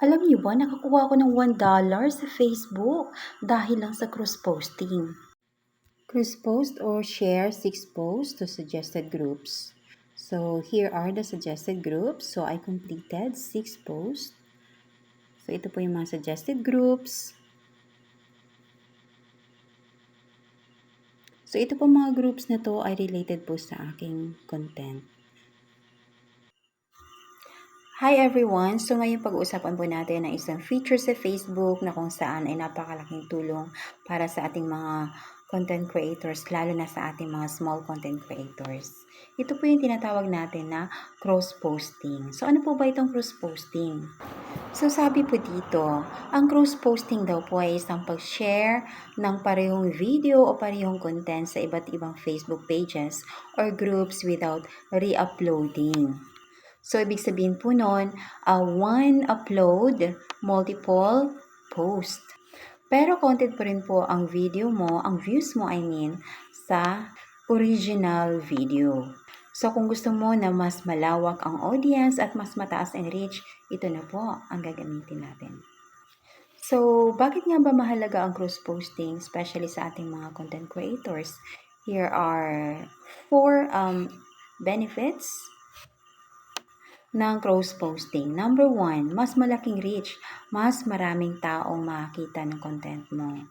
Alam niyo ba, nakakuha ako ng $1 sa Facebook dahil lang sa cross-posting. Cross-post or share 6 posts to suggested groups. So, here are the suggested groups. So, I completed 6 posts. So, ito po yung mga suggested groups. So, ito po mga groups na to ay related po sa aking content. Hi everyone! So ngayon pag-uusapan po natin ang isang feature sa Facebook na kung saan ay napakalaking tulong para sa ating mga content creators, lalo na sa ating mga small content creators. Ito po yung tinatawag natin na cross-posting. So ano po ba itong cross-posting? So sabi po dito, ang cross-posting daw po ay isang pag-share ng parehong video o parehong content sa iba't ibang Facebook pages or groups without re-uploading. So, ibig sabihin po nun, uh, one upload, multiple post. Pero content pa rin po ang video mo, ang views mo I mean, sa original video. So, kung gusto mo na mas malawak ang audience at mas mataas ang reach, ito na po ang gagamitin natin. So, bakit nga ba mahalaga ang cross-posting, especially sa ating mga content creators? Here are four um, benefits ng cross-posting. Number one, mas malaking reach, mas maraming taong makakita ng content mo.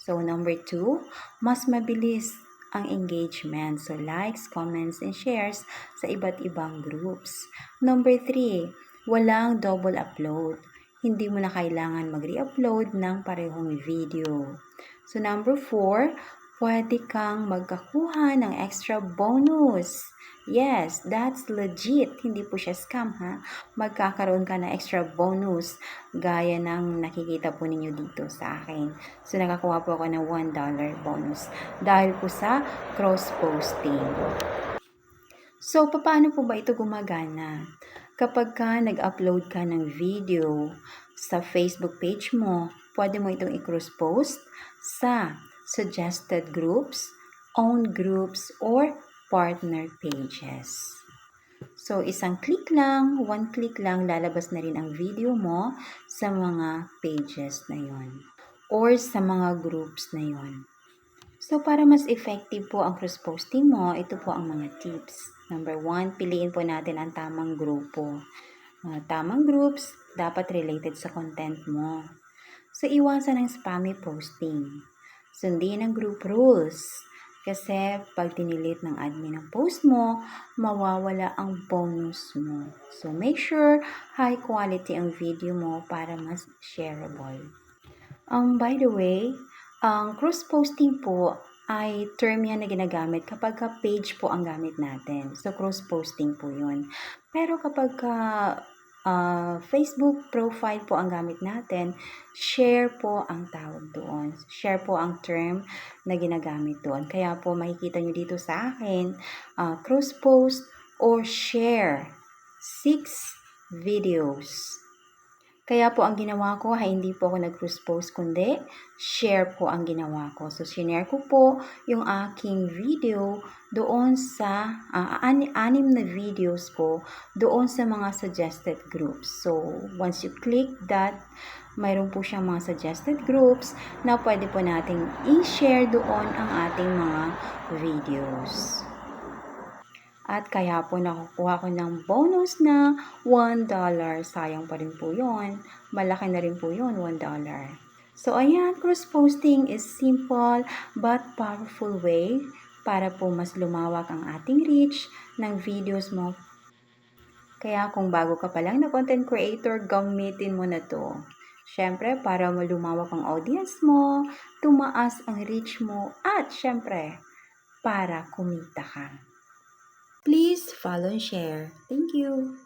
So, number two, mas mabilis ang engagement. So, likes, comments, and shares sa iba't ibang groups. Number three, walang double upload. Hindi mo na kailangan mag-re-upload ng parehong video. So, number four, pwede kang magkakuha ng extra bonus. Yes, that's legit. Hindi po siya scam ha. Magkakaroon ka ng extra bonus gaya ng nakikita po ninyo dito sa akin. So, nakakuha po ako ng $1 bonus dahil po sa cross-posting. So, paano po ba ito gumagana? Kapag ka nag-upload ka ng video sa Facebook page mo, pwede mo itong i-cross-post sa suggested groups, own groups, or partner pages. So, isang click lang, one click lang, lalabas na rin ang video mo sa mga pages na yon or sa mga groups na yon. So, para mas effective po ang cross-posting mo, ito po ang mga tips. Number one, piliin po natin ang tamang grupo. Uh, tamang groups, dapat related sa content mo. So, iwasan ang spammy posting. Sundin ang group rules. Kasi pag tinilit ng admin ang post mo, mawawala ang bonus mo. So make sure high quality ang video mo para mas shareable. Um, by the way, ang cross-posting po ay term yan na ginagamit kapag ka page po ang gamit natin. So, cross-posting po yun. Pero kapag ka uh, Facebook profile po ang gamit natin, share po ang tawag doon. Share po ang term na ginagamit doon. Kaya po makikita nyo dito sa akin, uh, cross post or share six videos. Kaya po ang ginawa ko ay hindi po ako nag-cruise post kundi share po ang ginawa ko. So, sinare ko po yung aking video doon sa uh, an anim na videos ko doon sa mga suggested groups. So, once you click that, mayroon po siyang mga suggested groups na pwede po nating i-share doon ang ating mga videos. At kaya po nakukuha ko ng bonus na $1. Sayang pa rin po yon. Malaki na rin po yon $1. So, ayan, cross-posting is simple but powerful way para po mas lumawak ang ating reach ng videos mo. Kaya kung bago ka pa lang na content creator, gamitin mo na to. Siyempre, para malumawak ang audience mo, tumaas ang reach mo, at siyempre, para kumita ka. Please follow and share. Thank you.